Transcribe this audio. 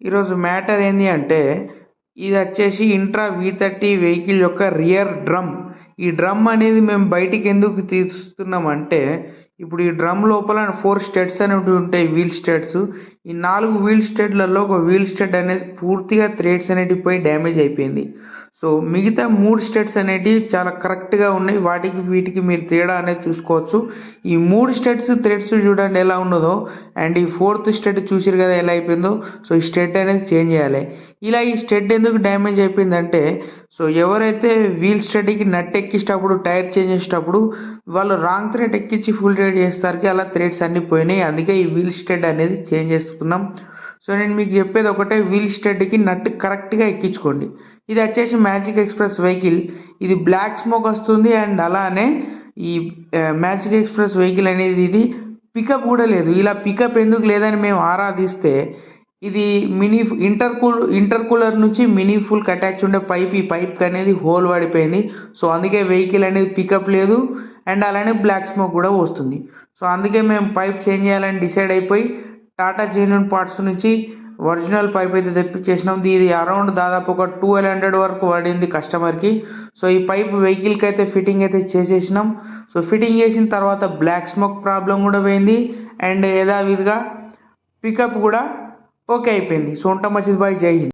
ఈరోజు మ్యాటర్ ఏంది అంటే ఇది వచ్చేసి ఇంట్రా వి థర్టీ వెహికల్ యొక్క రియర్ డ్రమ్. ఈ డ్రమ్ అనేది మేము బయటికి ఎందుకు తీస్తున్నామంటే ఇప్పుడు ఈ డ్రమ్ లోపల ఫోర్ స్టెడ్స్ అనేవి ఉంటాయి వీల్ స్టెడ్స్. ఈ నాలుగు వీల్ స్టెడ్లలో ఒక వీల్ స్టెడ్ అనేది పూర్తిగా థ్రెడ్స్ అనేటివి పోయి డ్యామేజ్ అయిపోయింది. సో మిగతా మూడు స్టెట్స్ అనేటివి చాలా కరెక్ట్గా ఉన్నాయి. వాటికి వీటికి మీరు తేడా అనేది చూసుకోవచ్చు. ఈ మూడు స్టెట్స్ థ్రెడ్స్ చూడండి ఎలా ఉన్నదో. అండ్ ఈ ఫోర్త్ స్టెట్ చూసారు కదా ఎలా అయిపోయిందో. సో ఈ స్టెడ్ అనేది చేంజ్ చేయాలి. ఇలా ఈ స్టెడ్ ఎందుకు డ్యామేజ్ అయిపోయిందంటే సో ఎవరైతే వీల్ స్టడీకి నట్ ఎక్కించేటప్పుడు టైర్ చేంజ్ చేసేటప్పుడు వాళ్ళు రాంగ్ థ్రెడ్ ఎక్కించి ఫుల్ థ్రెడ్ చేసేసరికి అలా థ్రెడ్స్ అన్నీ పోయినాయి. అందుకే ఈ వీల్ స్టెడ్ అనేది చేంజ్ చేసుకున్నాం సో నేను మీకు చెప్పేది ఒకటే వీల్ స్టెడ్కి నట్ కరెక్ట్గా ఎక్కించుకోండి. ఇది వచ్చేసి మ్యాజిక్ ఎక్స్ప్రెస్ వెహికల్ ఇది బ్లాక్ స్మోక్ వస్తుంది అండ్ అలానే ఈ మ్యాజిక్ ఎక్స్ప్రెస్ వెహికల్ అనేది ఇది పికప్ కూడా లేదు. ఇలా పికప్ ఎందుకు లేదని మేము ఆరాధిస్తే ఇది mini inter cool inter cooler నుంచి మినీ ఫుల్ అటాచ్ ఉండే పైప్ ఈ పైప్ అనేది హోల్ పడిపోయింది సో అందుకే వెహికల్ అనేది పికప్ లేదు. అండ్ అలానే బ్లాక్ స్మోక్ కూడా వస్తుంది సో అందుకే మేము పైప్ చేంజ్ చేయాలని డిసైడ్ అయిపోయి టాటా జెన్యున్ పార్ట్స్ నుంచి ఒరిజినల్ పైప్ అయితే తెప్పించేసినాం. ఇది అరౌండ్ దాదాపు ఒక ట్వెల్వ్ హండ్రెడ్ వరకు పడింది కస్టమర్కి సో ఈ పైప్ వెహికల్కి అయితే ఫిట్టింగ్ అయితే చేసేసినాం. సో ఫిట్టింగ్ చేసిన తర్వాత బ్లాక్ స్మోక్ ప్రాబ్లం కూడా పోయింది. అండ్ యథావిధిగా పికప్ కూడా ఓకే అయిపోయింది. సో ఉంటాం మచిద్ బాయ్ జై హింద్.